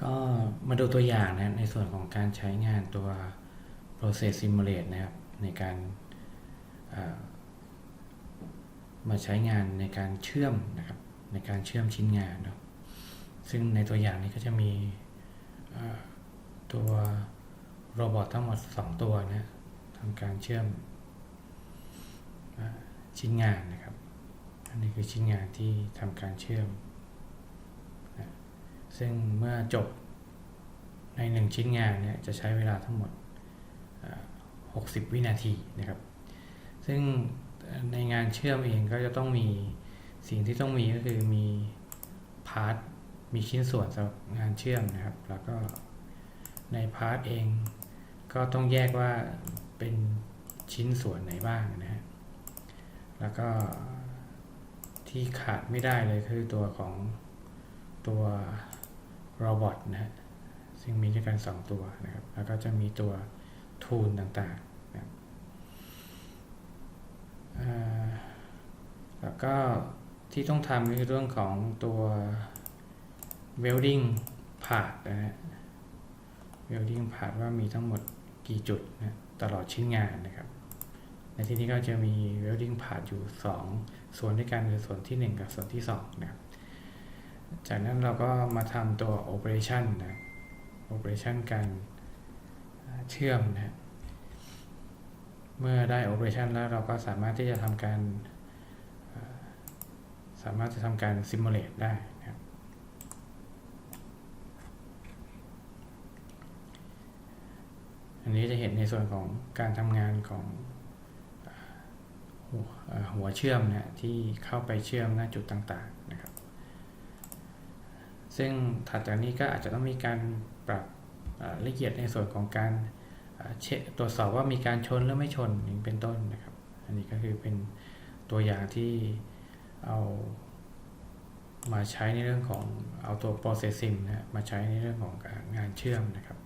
ก็มาดูตัวอย่างนะในส่วนของการใช้งานตัว process simulate นะครับ ในการมาใช้งานในการเชื่อมนะครับ ในการเชื่อมชิ้นงานเนาะซึ่งในตัวอย่างนี้ก็จะมีตัวโรบอททั้งหมด 2 ตัวนะทำการเชื่อมอชิ้นงานนะครับ อันนี้คือชิ้นงานที่ทำการเชื่อม ซึ่งเมื่อจบในหนึ่งชิ้นงานเนี่ยจะใช้เวลาทั้งหมด 60 วินาทีนะครับ ซึ่งในงานเชื่อมเองก็จะต้องมีสิ่งที่ต้องมีก็คือมีพาร์ทมีชิ้นส่วนสำหรับงานเชื่อมนะครับ แล้วก็ในพาร์ทเองก็ต้องแยกว่าเป็นชิ้นส่วนไหนบ้างนะฮะแล้วก็ที่ขาดไม่ได้เลยคือตัวของตัว โรบอทนะฮะซึ่งมีด้วยกัน 2 ตัวนะครับ แล้วก็จะมีตัวทูลต่างๆนะครับแล้วก็ที่ต้องทำก็คือเรื่องของตัว welding part นะฮะ welding part ว่ามีทั้งหมดกี่จุดนะตลอดชิ้นงานนะครับ ในที่นี้ก็จะมี welding part อยู่ 2 ส่วนด้วยกันคือส่วนที่ 1 กับส่วนที่2นะครับ จากนั้นเราก็มาทำตัว operation นะ operation การเชื่อมนะเมื่อได้ operation แล้วเราก็สามารถที่จะทำการ สามารถจะทำการ simulate ได้นะครับอันนี้จะเห็นในส่วนของการทำงานของหัวเชื่อมนะที่เข้าไปเชื่อมหน้าจุดต่างๆ ซึ่งถัดจากนี้ก็อาจจะต้องมีการปรับละเอียดในส่วนของการเช็คตรวจสอบว่ามีการชนหรือไม่ชนนี้เป็นต้นนะครับ อันนี้ก็คือเป็นตัวอย่างที่เอามาใช้ในเรื่องของเอาตัว processing นะฮะมาใช้ในเรื่องของงานเชื่อมนะครับ